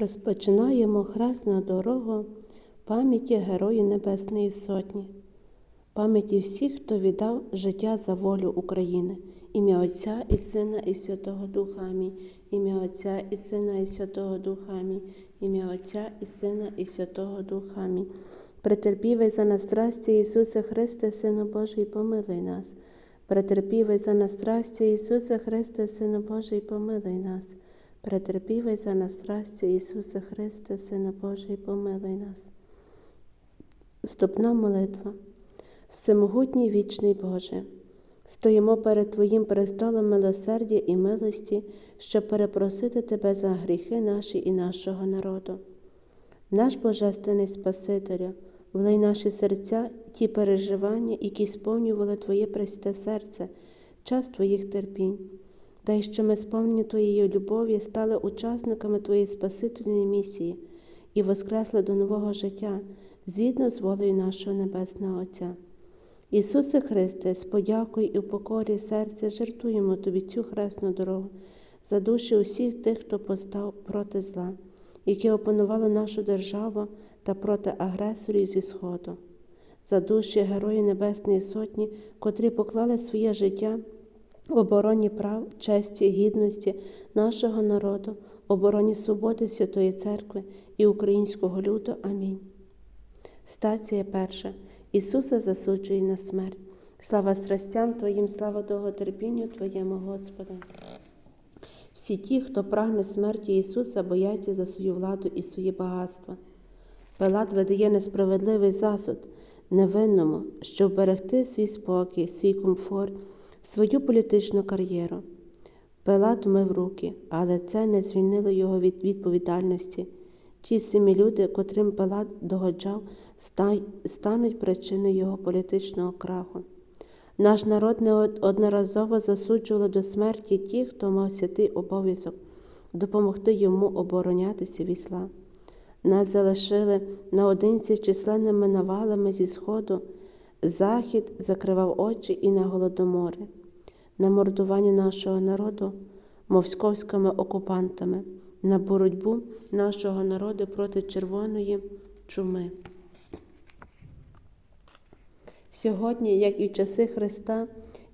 Розпочинаємо хресну дорогу пам'яті Героїв Небесної Сотні, пам'яті всіх, хто віддав життя за волю України, ім'я Отця і Сина, і Святого Духа. Амінь. Ім'я Отця і Сина, і Святого Духа. Амінь. Ім'я Отця і Сина, і Святого Духа. Амінь. Претерпівай за нас страсті, Ісусе Христе, Сину Божий, помилуй нас. Претерпівай за нас страсті, Ісусе Христе, Сину Божий, помилуй нас. Претерпівай за нас страсті, Ісусе Христе, Сину Божий, помилуй нас. Вступна молитва. Всемогутній вічний Боже, стоїмо перед Твоїм престолом милосердя і милості, щоб перепросити Тебе за гріхи наші і нашого народу. Наш Божественний Спасителю, влий наші серця ті переживання, які сповнювали Твоє престе серце, час Твоїх терпінь. Дай, що ми сповнені Твоєї любові, стали учасниками Твоєї Спасительної місії і воскресли до нового життя згідно з волею нашого Небесного Отця. Ісусе Христе, з подякою і в покорі серця жертуємо Тобі цю хресну дорогу за душі усіх тих, хто постав проти зла, яке опанувало нашу державу та проти агресорів зі Сходу, за душі Героїв Небесної Сотні, котрі поклали своє життя обороні прав, честі, гідності нашого народу, обороні свободи Святої Церкви і українського люду. Амінь. Стація перша. Ісуса засуджує на смерть. Слава страстям Твоїм, слава довготерпінню Твоєму, Господи. Всі ті, хто прагне смерті Ісуса, бояться за свою владу і свої багатства. Пилат видає несправедливий засуд невинному, щоб вберегти свій спокій, свій комфорт, свою політичну кар'єру. Пилат мив руки, але це не звільнило його від відповідальності. Ті самі люди, котрим Пилат догоджав, стануть причиною його політичного краху. Наш народ неодноразово засуджували до смерті ті, хто мав святий обов'язок допомогти йому оборонятися від зла. Нас залишили наодинці з численними навалами зі Сходу, Захід закривав очі і на голодомори, на мордування нашого народу московськими окупантами, на боротьбу нашого народу проти червоної чуми. Сьогодні, як і в часи Христа,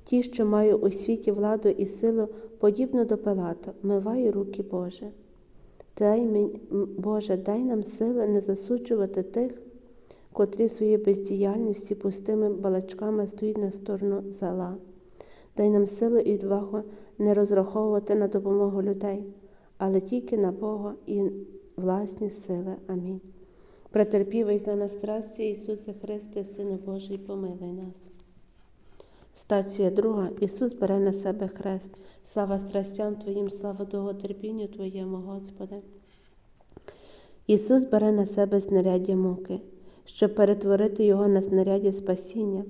ті, що мають у світі владу і силу, подібно до Пилата, мивай руки Боже. Дай мені, Боже, дай нам сили не засуджувати тих, котрі своєю бездіяльності пустими балачками стоїть на сторону зала. Дай нам сили і відвагу не розраховувати на допомогу людей, але тільки на Бога і власні сили. Амінь. Претерпівай за нас страсті, Ісусе Христе, Сину Божий, помилуй нас. Стація друга. Ісус бере на себе хрест. Слава страстям Твоїм, слава довготерпінню Твоєму, Господи. Ісус бере на себе знаряддя муки, щоб перетворити Його на знаряддя спасіння.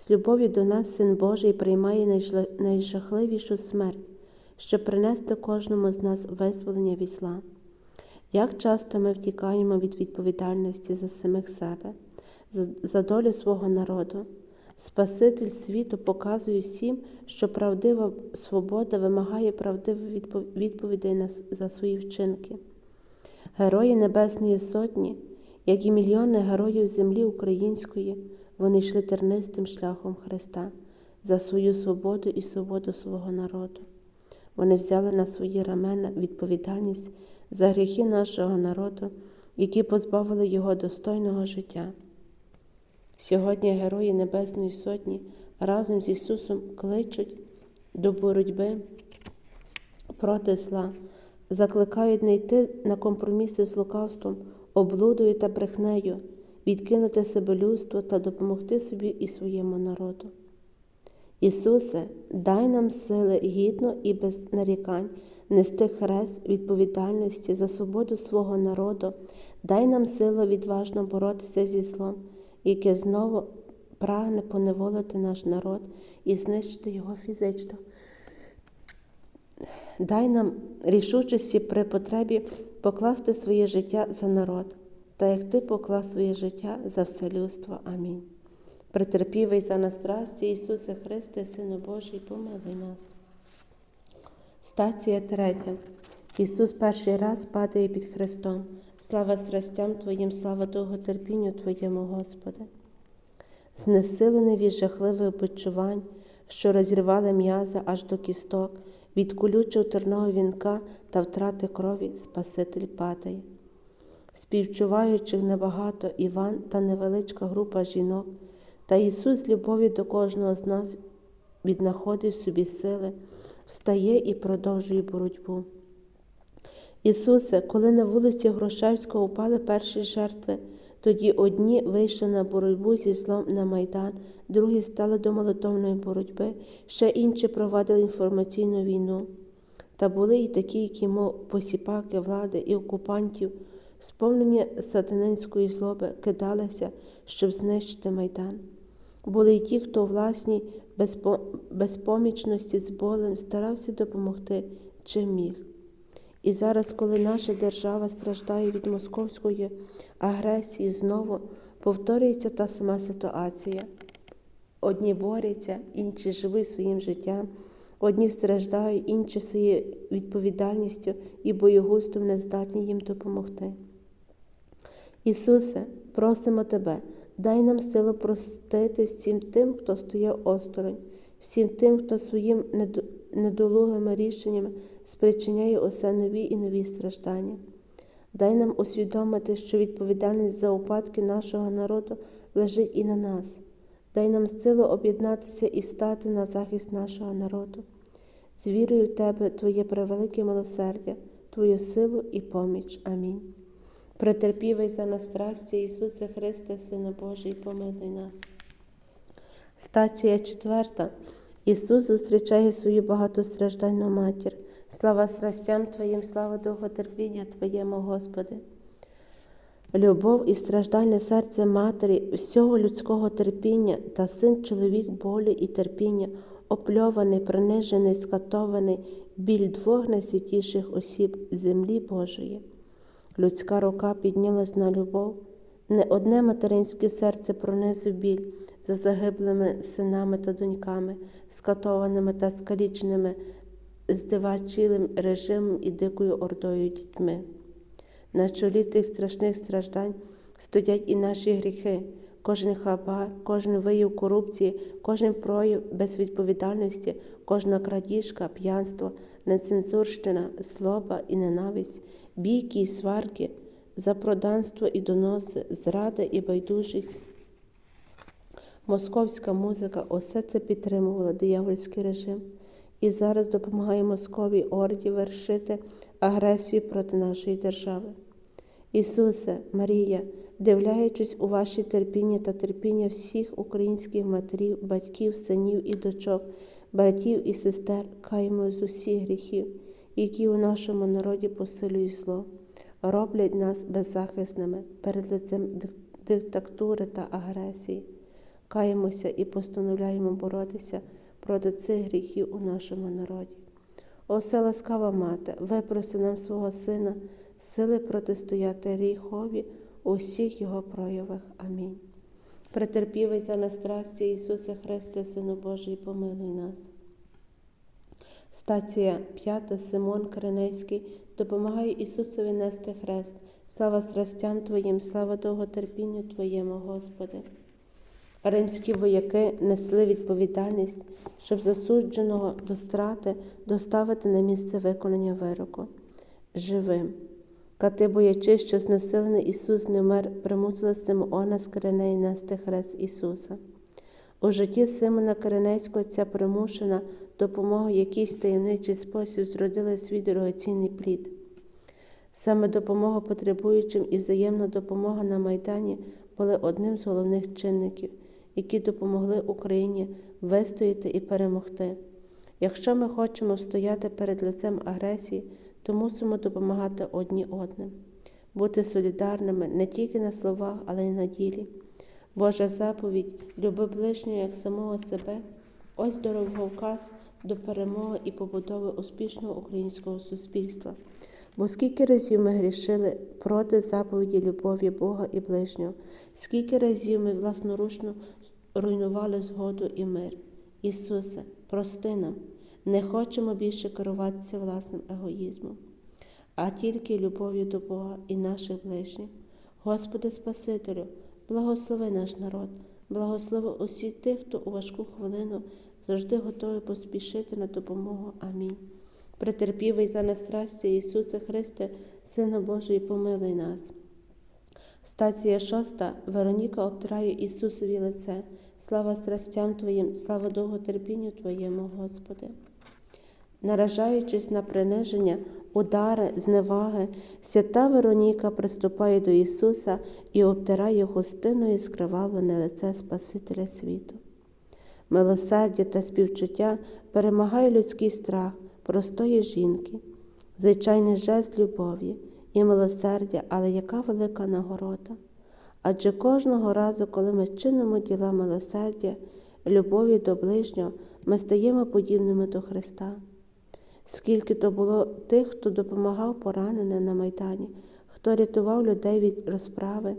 З любові до нас, Син Божий, приймає найжахливішу смерть, щоб принести кожному з нас визволення від зла. Як часто ми втікаємо від відповідальності за самих себе, за долю свого народу. Спаситель світу показує всім, що правдива свобода вимагає правдивої відповідей за свої вчинки. Герої Небесної Сотні, як і мільйони героїв землі української, вони йшли тернистим шляхом Христа за свою свободу і свободу свого народу. Вони взяли на свої рамена відповідальність за гріхи нашого народу, які позбавили його достойного життя. Сьогодні герої Небесної Сотні разом з Ісусом кличуть до боротьби проти зла, закликають не йти на компроміси з лукавством, облудою та брехнею, відкинути себе людство та допомогти собі і своєму народу. Ісусе, дай нам сили гідно і без нарікань нести хрест відповідальності за свободу свого народу, дай нам силу відважно боротися зі злом, яке знову прагне поневолити наш народ і знищити його фізично. Дай нам рішучості при потребі покласти своє життя за народ, та як ти поклав своє життя за все людство. Амінь. Претерпівий за нас страсті, Ісусе Христе, Сину Божий, помилуй нас. Стація третя. Ісус перший раз падає під Христом. Слава страстям Твоїм, слава довготерпінню Твоєму, Господи. Знесилений від жахливих почувань, що розірвали м'яза аж до кісток, від колючого терного вінка та втрати крові Спаситель падає. Співчуваючих небагато Іван та невеличка група жінок, та Ісус з любові до кожного з нас віднаходить в собі сили, встає і продовжує боротьбу. Ісусе, коли на вулиці Грошевського упали перші жертви, тоді одні вийшли на боротьбу зі злом на Майдан, другі стали до молитовної боротьби, ще інші провадили інформаційну війну. Та були і такі, які, мов посіпаки влади і окупантів, сповнені сатанинської злоби, кидалися, щоб знищити Майдан. Були й ті, хто у власній безпо- безпомічності з болем старався допомогти, чим міг. І зараз, коли наша держава страждає від московської агресії, знову повторюється та сама ситуація. Одні борються, інші живуть своїм життям, одні страждають, інші своєю відповідальністю і боєгустом не здатні їм допомогти. Ісусе, просимо Тебе, дай нам силу простити всім тим, хто стояв осторонь, всім тим, хто своїм недолугими рішеннями спричиняє усе нові і нові страждання. Дай нам усвідомити, що відповідальність за упадки нашого народу лежить і на нас. Дай нам силу об'єднатися і встати на захист нашого народу. З вірою в Тебе, Твоє превелике милосердя, Твою силу і поміч. Амінь. Претерпівай за нас страсті, Ісусе Христе, Сина Божий, помилуй нас. Стація четверта. Ісус зустрічає свою багатостраждальну матір. Слава страстям Твоїм, слава довготерпіння Твоєму, Господи. Любов і страждальне серце матері, всього людського терпіння та син чоловік болю і терпіння, опльований, принижений, скатований, біль двох найсвятіших осіб землі Божої. Людська рука піднялась на любов. Не одне материнське серце пронизу біль за загиблими синами та доньками, скатованими та скаліченими здивачілим режимом і дикою ордою дітьми. На чолі тих страшних страждань стоять і наші гріхи, кожен хабар, кожен вияв корупції, кожен прояв безвідповідальності, кожна крадіжка, п'янство, нецензурщина, злоба і ненависть, бійки і сварки, запроданство і доноси, зрада і байдужість. Московська музика усе це підтримувала диявольський режим і зараз допомагає Московій орді вершити агресію проти нашої держави. Ісусе, Марія, дивляючись у ваші терпіння та терпіння всіх українських матерів, батьків, синів і дочок, братів і сестер, каємо з усіх гріхів, які у нашому народі посилюють зло, роблять нас беззахисними перед лицем диктатури та агресії. Каємося і постановляємо боротися проти цих гріхів у нашому народі. О, все ласкава мати, випроси нам свого Сина, сили протистояти гріхові у всіх його проявах. Амінь. Претерпівай за нас страсті, Ісусе Христе, Сину Божий, помилуй нас. Стація п'ята Симон Кринейський допомагає Ісусові нести хрест. Слава страстям Твоїм, слава довготерпінню Твоєму, Господи. Римські вояки несли відповідальність, щоб засудженого до страти доставити на місце виконання вироку живим. Кати, боячись, що знесилений Ісус не вмер, примусили Симеона з Киринеї нести хрест Ісуса. У житті Симона Киринейського ця примушена допомога в якийсь таємничий спосіб зродила свій дорогоцінний плід. Саме допомога потребуючим і взаємна допомога на Майдані були одним з головних чинників, які допомогли Україні вистояти і перемогти. Якщо ми хочемо стояти перед лицем агресії, то мусимо допомагати одні одним, бути солідарними не тільки на словах, але й на ділі. Божа заповідь люби ближнього як самого себе, ось дороговказ до перемоги і побудови успішного українського суспільства. Бо скільки разів ми грішили проти заповіді любові Бога і ближнього, скільки разів ми власноручно руйнували згоду і мир. Ісусе, прости нам, не хочемо більше керуватися власним егоїзмом. а тільки любов'ю до Бога і наших ближніх. Господи Спасителю, благослови наш народ, благослови усіх тих, хто у важку хвилину завжди готовий поспішити на допомогу. Амінь. Претерпівий за нас растя, Ісусе Христе, Сина Божий, помилуй нас. Стація шоста. Вероніка обтирає Ісусові лице. Слава страстям Твоїм, слава довготерпінню Твоєму, Господи. Наражаючись на приниження, удари, зневаги, свята Вероніка приступає до Ісуса і обтирає хустиною скривавлене лице Спасителя світу. Милосердя та співчуття перемагає людський страх простої жінки, звичайний жест любові і милосердя, але яка велика нагорода. Адже кожного разу, коли ми чинимо діла милосердя, любові до ближнього, ми стаємо подібними до Христа. Скільки то було тих, хто допомагав пораненим на Майдані, хто рятував людей від розправи,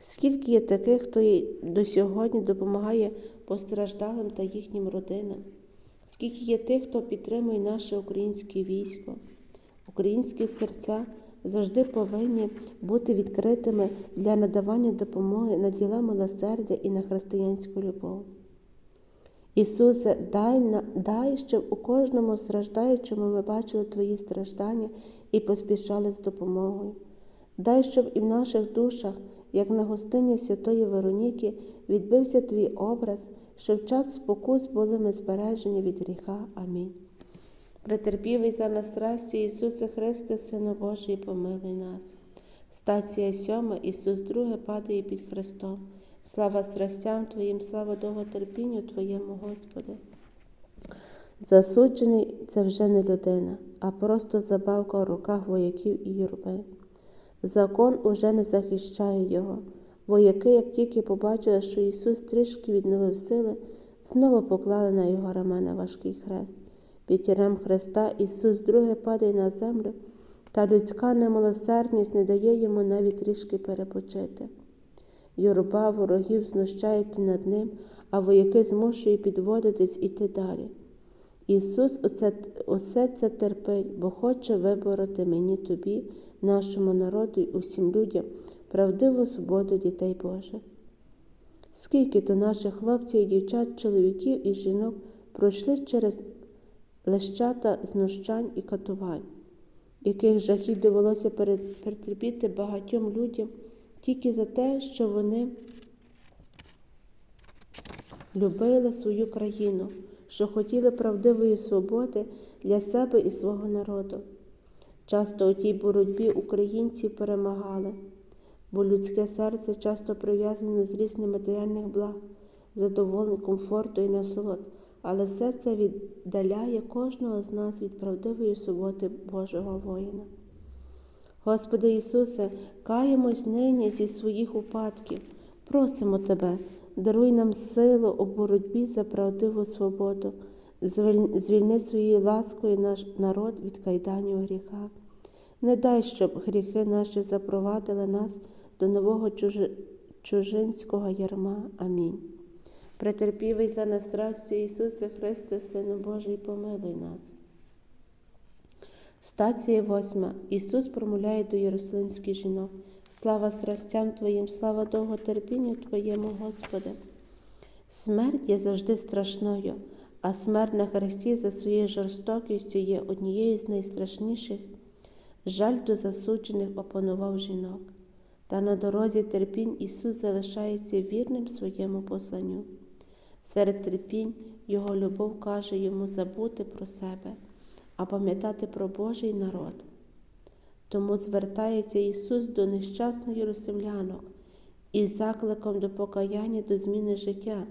скільки є таких, хто і до сьогодні допомагає постраждалим та їхнім родинам, скільки є тих, хто підтримує наше українське військо, українські серця завжди повинні бути відкритими для надавання допомоги на діла милосердя і на християнську любов. Ісусе, дай, дай, щоб у кожному страждаючому ми бачили Твої страждання і поспішали з допомогою. Дай, щоб і в наших душах, як на гостині Святої Вероніки, відбився Твій образ, що в час спокус були ми збережені від гріха. Амінь. Претерпівий за нас расті, Ісусе Христе, Сину Божий, помилуй нас. Стація сьома, Ісус друге падає під Христом. Слава страстям Твоїм, слава довготерпінню Твоєму, Господи. Засуджений це вже не людина, а просто забавка у руках вояків і юрби. Закон уже не захищає його. Вояки, як тільки побачили, що Ісус трішки відновив сили, знову поклали на його рамена важкий хрест. Під тірем Христа Ісус друге падає на землю, та людська немилосердність не дає йому навіть трішки перепочити. Юрба ворогів знущається над ним, а вояки змушують підводитись іти далі. Ісус усе це терпить, бо хоче вибороти мені тобі, нашому народу і усім людям правдиву свободу дітей Божих. Скільки то наших хлопців і дівчат, чоловіків і жінок пройшли через лещата знущань і катувань, яких жахів довелося перетерпіти багатьом людям тільки за те, що вони любили свою країну, що хотіли правдивої свободи для себе і свого народу. Часто у тій боротьбі українці перемагали, бо людське серце часто прив'язане з різних матеріальних благ, задоволень, комфорту і насолод, але все це віддаляє кожного з нас від правдивої свободи Божого воїна. Господи Ісусе, каємось нині зі своїх упадків, просимо Тебе, даруй нам силу у боротьбі за правдиву свободу, звільни своєю ласкою наш народ від кайданів гріха. Не дай, щоб гріхи наші запровадили нас до нового чужинського ярма. Амінь. Претерпівий за нас расті, Ісусе Христе, Сину Божий, помилуй нас. Стація восьма. Ісус промовляє до єрусалимських жінок. Слава страстям Твоїм, слава довготерпінню Твоєму, Господи. Смерть є завжди страшною, а смерть на Христі за своєю жорстокістю є однією з найстрашніших. Жаль до засуджених опанував жінок, та на дорозі терпінь Ісус залишається вірним своєму посланню. Серед терпінь Його любов каже йому забути про себе, а пам'ятати про Божий народ. Тому звертається Ісус до нещасних єрусалимлянок із закликом до покаяння до зміни життя,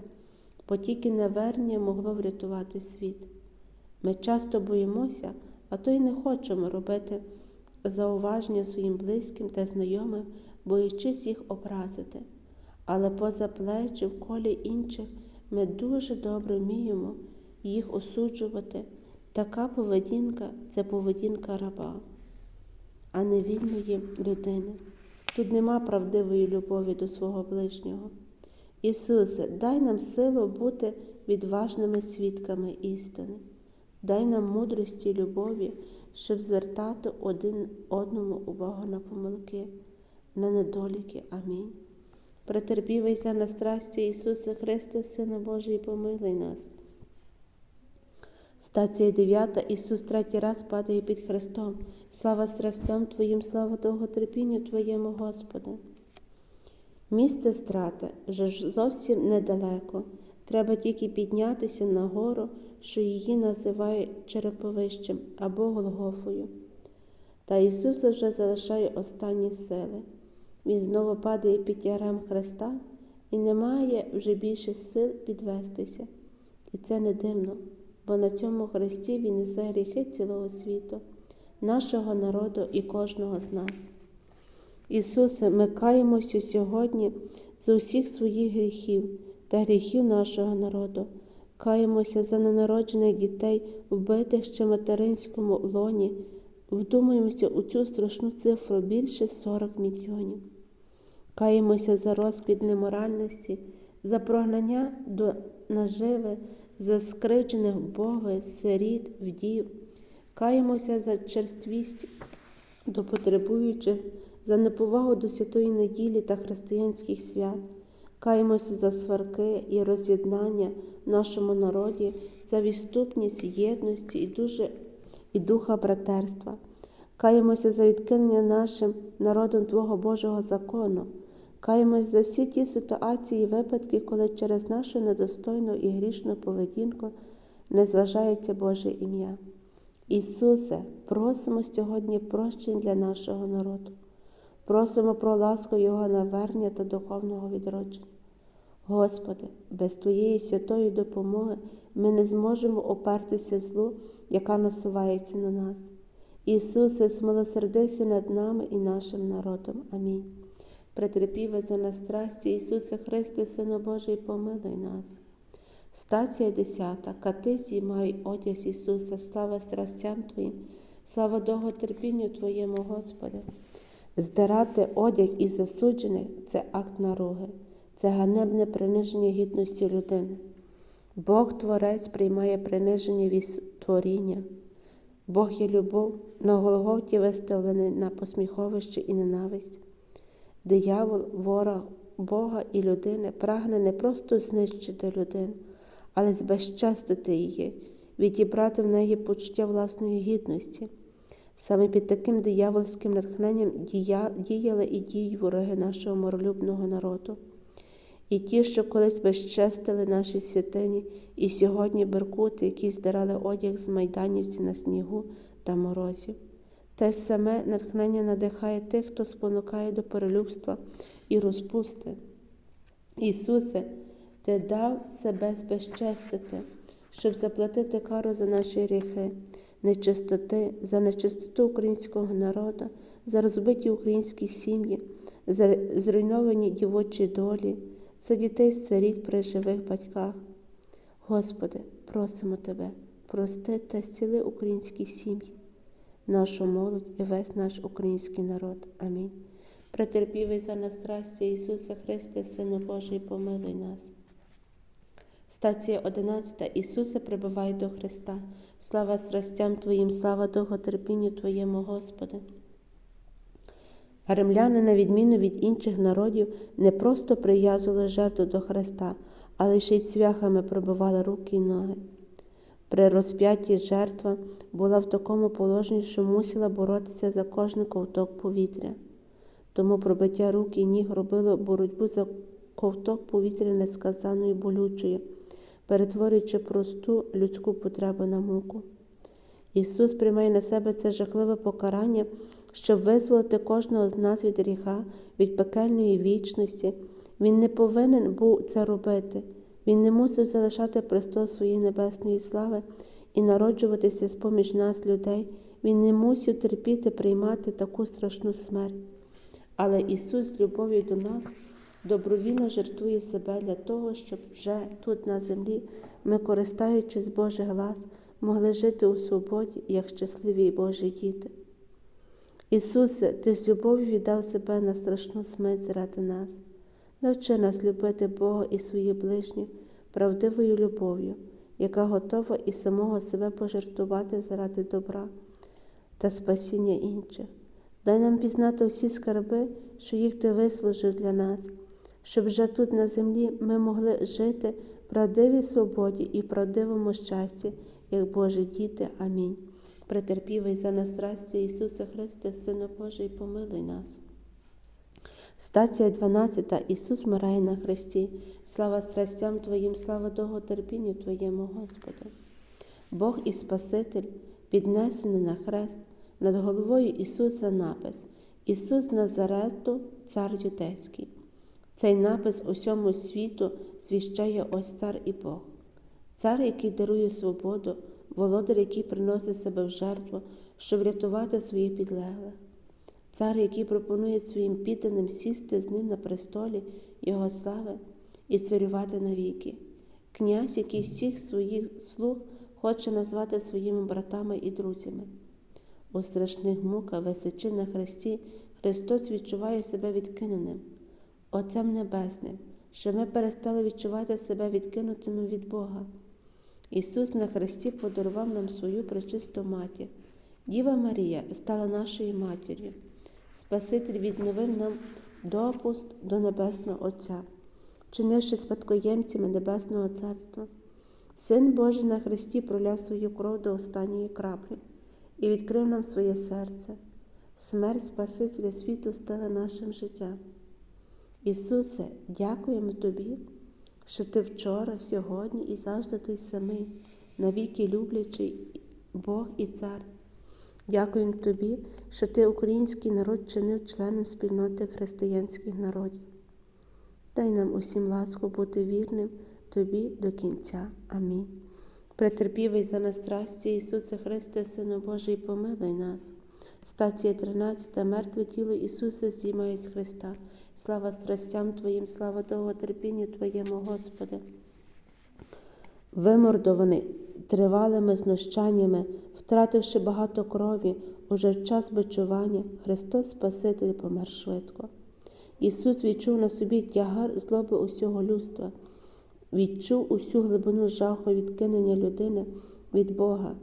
бо тільки навернення могло врятувати світ. Ми часто боїмося, а то й не хочемо робити зауваження своїм близьким та знайомим, боячись їх образити. Але поза плечі в колі інших ми дуже добре вміємо їх осуджувати. Така поведінка це поведінка раба, а не вільної людини. Тут нема правдивої любові до свого ближнього. Ісусе, дай нам силу бути відважними свідками істини, дай нам мудрості і любові, щоб звертати один одному увагу на помилки, на недоліки. Амінь. Претерпівайся на страсті Ісуса Христа, Сина Божий, помилуй нас. Стація 9. Ісус третій раз падає під Христом. Слава страстям Твоїм, слава довготерпінню Твоєму, Господи. Місце страти вже ж зовсім недалеко. Треба тільки піднятися на гору, що її називають Череповищем або Голгофою. Та Ісус вже залишає останні сили. Він знову падає під ярем Христа і не має вже більше сил підвестися. І це не дивно, бо на цьому Христі Він несе гріхи цілого світу, нашого народу і кожного з нас. Ісусе, ми каємося сьогодні за усіх своїх гріхів та гріхів нашого народу. Каємося за ненароджених дітей, вбитих ще материнському лоні. Вдумаємося у цю страшну цифру більше 40 мільйонів. Каємося за розквіт неморальності, за прогнання до наживи, за скривджених Бога, сиріт, вдів. Каємося за черствість до потребуючих, за неповагу до святої неділі та християнських свят. Каємося за сварки і роз'єднання в нашому народі, за відступність єдності і, дуже, і духа братерства. Каємося за відкинення нашим народом Твого Божого закону. Каємось за всі ті ситуації і випадки, коли через нашу недостойну і грішну поведінку не зважається Боже ім'я. Ісусе, просимо сьогодні прощень для нашого народу. Просимо про ласку Його навернення та духовного відродження. Господи, без Твоєї святої допомоги ми не зможемо опертися злу, яка насувається на нас. Ісусе, смилосердися над нами і нашим народом. Амінь. Претерпіве за нас страсті, Ісусе Христе, Сину Божий, помилуй нас. Стація 10. Кати зіймають одяг Ісуса, слава страстям Твоїм, слава довготерпінню Твоєму, Господи. Здирати одяг із засуджених це акт наруги, це ганебне приниження гідності людини. Бог Творець приймає приниження від творіння. Бог є любов, на Голгофті виставлений на посміховище і ненависть. Диявол, ворог Бога і людини, прагне не просто знищити людину, але збезчестити її, відібрати в неї почуття власної гідності. Саме під таким диявольським натхненням діяли і діють вороги нашого миролюбного народу. І ті, що колись безчестили наші святині, і сьогодні беркути, які здирали одяг з майданівці на снігу та морозів. Те саме натхнення надихає тих, хто спонукає до перелюбства і розпусти. Ісусе, Ти дав себе збезчестити, щоб заплатити кару за наші гріхи, нечистоти, за нечистоту українського народу, за розбиті українські сім'ї, за зруйновані дівочі долі, за дітей сиріт при живих батьках. Господи, просимо Тебе, прости та зціли українські сім'ї нашу молодь і весь наш український народ. Амінь. Претерпівий за нас страсті Ісуса Христе, Сину Божий, помилуй нас. Стація 11. Ісусе прибувай до Христа. Слава страстям Твоїм, слава довготерпінню Твоєму, Господи. Римляни, на відміну від інших народів, не просто прив'язували жертву до Христа, але ще й цвяхами пробивали руки й ноги. При розп'ятті жертва була в такому положенні, що мусила боротися за кожний ковток повітря. Тому пробиття рук і ніг робило боротьбу за ковток повітря несказаною болючою, перетворюючи просту людську потребу на муку. Ісус приймає на себе це жахливе покарання, щоб визволити кожного з нас від гріха, від пекельної вічності. Він не повинен був це робити. Він не мусив залишати престол своєї небесної слави і народжуватися з поміж нас, людей. Він не мусив терпіти, приймати таку страшну смерть. Але Ісус, любов'ю до нас, добровільно жертвує себе для того, щоб вже тут на землі ми, користаючись Божий глас, могли жити у свободі, як щасливі Божі діти. Ісусе, Ти з любов'ю віддав себе на страшну смерть заради нас. Навчи нас любити Бога і своїх ближніх правдивою любов'ю, яка готова і самого себе пожертвувати заради добра. та спасіння інших. Дай нам пізнати всі скарби, що їх Ти вислужив для нас, щоб вже тут на землі ми могли жити в правдивій свободі і правдивому щасті, як Божі діти. Амінь. Претерпівий за нас страсті Ісуса Христе, Сина Божий, помилуй нас. Стація 12. Ісус мирає на Христі. Слава страстям Твоїм, слава довготерпінню Твоєму, Господи. Бог і Спаситель, піднесений на хрест, над головою Ісуса напис Ісус Назарету, Цар Юдейський. Цей напис усьому світу звіщає ось цар і Бог, цар, який дарує свободу, володар, який приносить себе в жертву, щоб врятувати своїх підлеглих. Цар, який пропонує своїм підданим сісти з ним на престолі Його слави і царювати навіки. Князь, який всіх своїх слуг хоче назвати своїми братами і друзями. У страшних муках, висячи на хресті, Христос відчуває себе відкиненим, Отцем Небесним, що ми перестали відчувати себе відкинутими від Бога. Ісус на хресті подарував нам свою пречисту матір. Діва Марія стала нашою матір'ю. Спаситель відновив нам допуск до Небесного Отця, чинивши спадкоємцями Небесного Царства. Син Божий на Христі проляв свою кров до останньої краплі і відкрив нам своє серце. Смерть Спасителя світу стала нашим життям. Ісусе, дякуємо Тобі, що Ти вчора, сьогодні і завжди той самий, навіки люблячий Бог і Цар. Дякуємо Тобі, що Ти український народ чинив членом спільноти християнських народів. Дай нам усім ласку бути вірним Тобі до кінця. Амінь. Претерпівий за нас страсті Ісусе Христе, Сину Божий, помилуй нас. Стація 13. Мертве тіло Ісуса здіймає з Христа. Слава страстям Твоїм, слава довготерпінню Твоєму, Господи. Вимордований тривалими знущаннями, втративши багато крові, уже в час бичування, Христос Спаситель помер швидко. Ісус відчув на собі тягар злоби усього людства, відчув усю глибину жаху відкинення людини від Бога,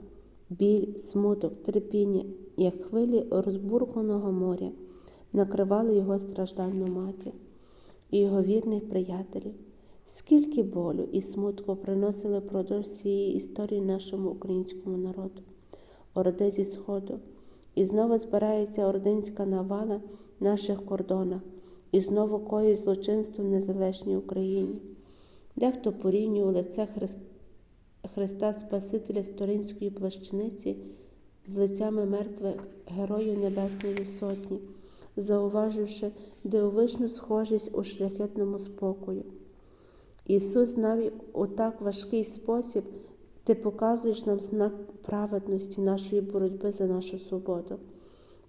біль, смуток, терпіння, як хвилі розбурханого моря, накривали його страждальну матір і його вірних приятелів. Скільки болю і смутку приносили продовж цієї історії нашому українському народу, орди зі Сходу, і знову збирається ординська навала в наших кордонах, і знову коїть злочинство в незалежній Україні. Дехто порівнює лице Христа, Спасителя з плащаниці з лицями мертвих героїв Небесної Сотні, зауваживши дивовижну схожість у шляхетному спокою. Ісус навіть у так важкий спосіб Ти показуєш нам знак праведності нашої боротьби за нашу свободу.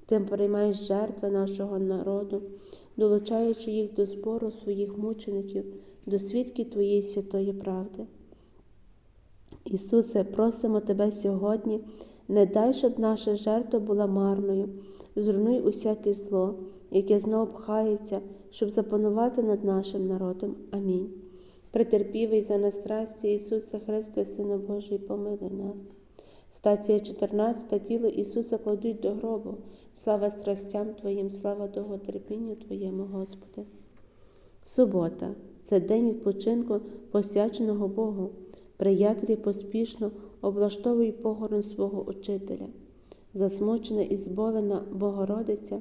Ти приймаєш жертви нашого народу, долучаючи їх до збору своїх мучеників, до свідків Твоєї святої правди. Ісусе, просимо Тебе сьогодні, не дай, щоб наша жертва була марною, зруйнуй усяке зло, яке знов пхається, щоб запанувати над нашим народом. Амінь. Претерпівий за нас страсті Ісуса Христа, Сина Божий, помилуй нас. Стація 14. тіло Ісуса кладуть до гробу. Слава страстям Твоїм, слава довготерпінню Твоєму, Господи. Субота це день відпочинку, посвяченого Богу. Приятелі поспішно облаштовують похорон свого учителя. Засмучена і зболена Богородиця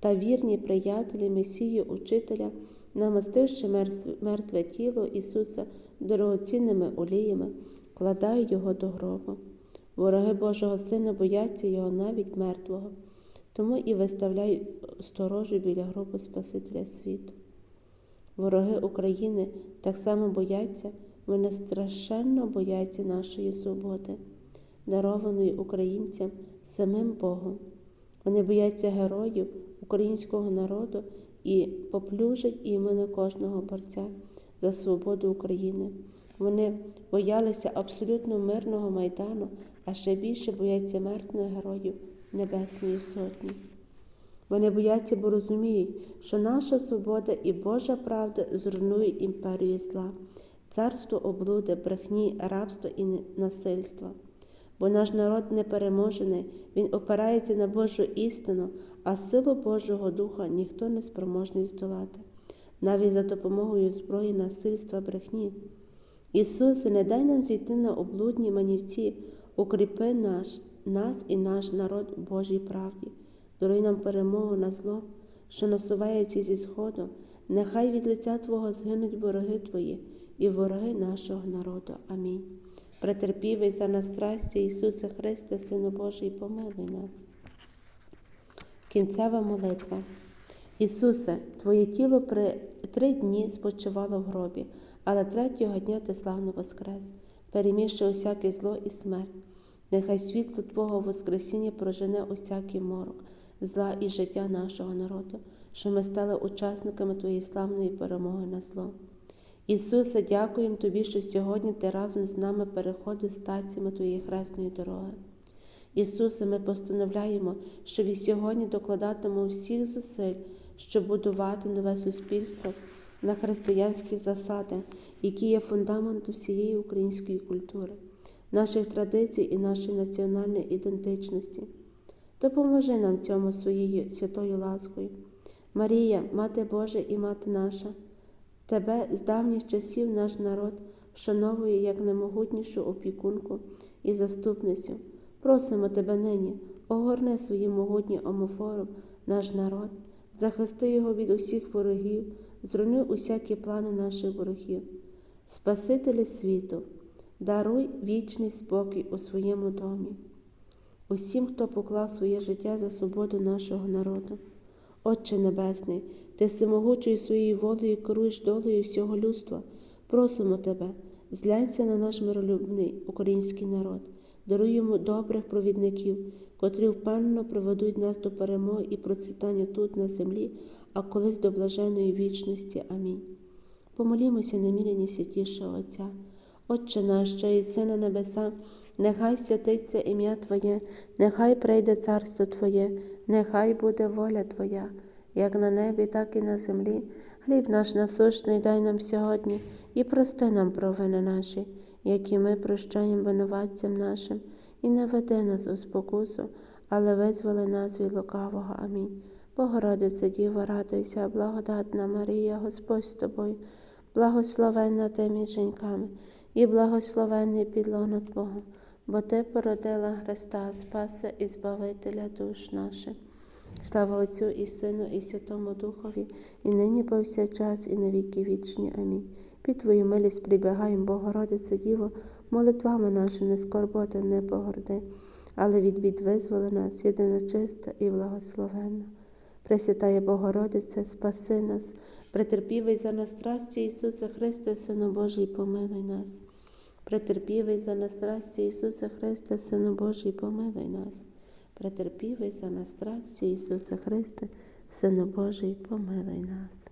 та вірні приятелі Месії Учителя, намастивши мертве тіло Ісуса дорогоцінними оліями, вкладають його до гробу. Вороги Божого Сина бояться його навіть мертвого, тому і виставляють сторожу біля гробу Спасителя світу. Вороги України так само бояться, вони страшенно бояться нашої свободи, дарованої українцям самим Богом. Вони бояться героїв українського народу і поплюжать імена кожного борця за свободу України. Вони боялися абсолютно мирного майдану, а ще більше бояться мертвих героїв Небесної Сотні. Вони бояться, бо розуміють, що наша свобода і Божа правда зруйнують імперію зла, царство облуди, брехні, рабства і насильства. бо наш народ непереможений, він опирається на Божу істину, а силу Божого Духа ніхто не спроможний здолати, навіть за допомогою зброї насильства брехні. Ісусе, не дай нам зійти на облудні манівці, укріпи наш, нас і наш народ у Божій правді, даруй нам перемогу на зло, що насувається зі сходу, нехай від лиця Твого згинуть вороги Твої і вороги нашого народу. Амінь. Претерпівий за нас страсті Ісусе Христе, Сину Божий, помилуй нас. Кінцева молитва. Ісусе, Твоє тіло при три дні спочивало в гробі, але третього дня ти славно воскрес, переміщив усяке зло і смерть. Нехай світло Твого Воскресіння прожене усякий морок, зла і життя нашого народу, що ми стали учасниками Твоєї славної перемоги на зло. Ісусе, дякуємо Тобі, що сьогодні Ти разом з нами переходив стаціями Твоєї хресної дороги. Ісусе, ми постановляємо, що від сьогодні докладатимемо всіх зусиль, щоб будувати нове суспільство на християнські засади, які є фундаментом всієї української культури, наших традицій і нашої національної ідентичності. Допоможи нам цьому своєю святою ласкою. Марія, Мати Божа і Мати наша, Тебе з давніх часів наш народ вшановує як немогутнішу опікунку і заступницю. Просимо тебе нині, огорни своїм могутнім омофором наш народ, захисти його від усіх ворогів, зруйнуй усякі плани наших ворогів. Спасителі світу, даруй вічний спокій у своєму домі, усім, хто поклав своє життя за свободу нашого народу. Отче Небесний, Ти всемогучою своєю волею керуєш долею всього людства. Просимо Тебе, зглянься на наш миролюбний український народ, даруй йому добрих провідників, котрі впевнено приведуть нас до перемоги і процвітання тут, на землі, а колись до блаженої вічності. Амінь. Помолімося на мілені святішого Отця. Отче наш, що єси на небеса, нехай святиться ім'я Твоє, нехай прийде царство Твоє, нехай буде воля Твоя, як на небі, так і на землі. Хліб наш насущний дай нам сьогодні і прости нам провини наші, які ми прощаємо винуватцям нашим, і не веди нас у спокусу, але визволи нас від лукавого. Амінь. Богородице Діво, радуйся, благодатна Марія, Господь з тобою, благословенна ти між жінками, і благословенний підлона Твого, бо Ти породила Христа, Спаса і Збавителя душ наших. Слава Отцю і Сину, і Святому Духові, і нині повсякчас, і на віки вічні. Амінь. Під Твою милість прибігаємо, Богородице Діво, молитвами наші не скорботи, не погорди, але від бід визволи нас, єдина чиста і благословенна. Пресвятає Богородице, спаси нас, претерпівий за нас страсті Ісуса Христе, Сину Божий, помилуй нас. Претерпівий за нас страсті Ісуса Христе, Сину Божий, помилуй нас. Претерпівий за нас страсті Ісуса Христе, Сину Божий, помилуй нас.